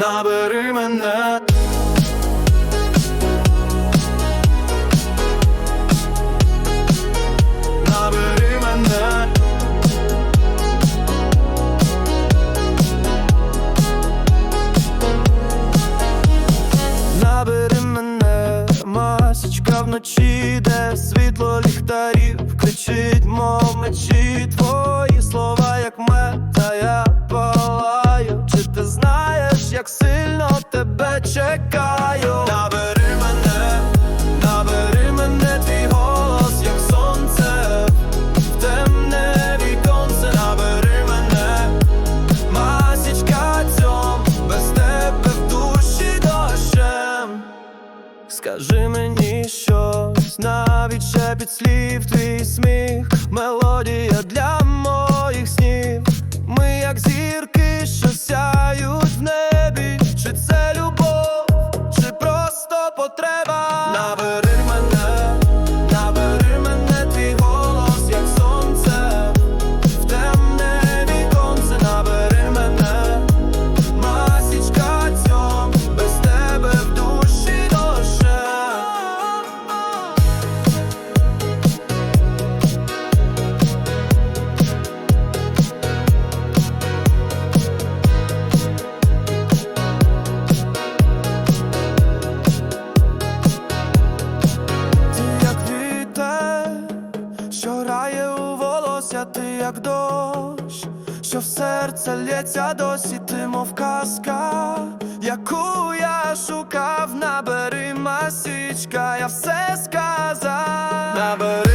набери мене. Набери мене. Набери мене, масочка вночі, де світло ліхтарів кричить, мов мечі Твої Скажи мені щось, навіть ще під слів твій сміх, мелодія для моїх волосся, ти як дощ, що в серце лється досі, ти мов казка, яку я шукав, набери масічка, я все сказав, набери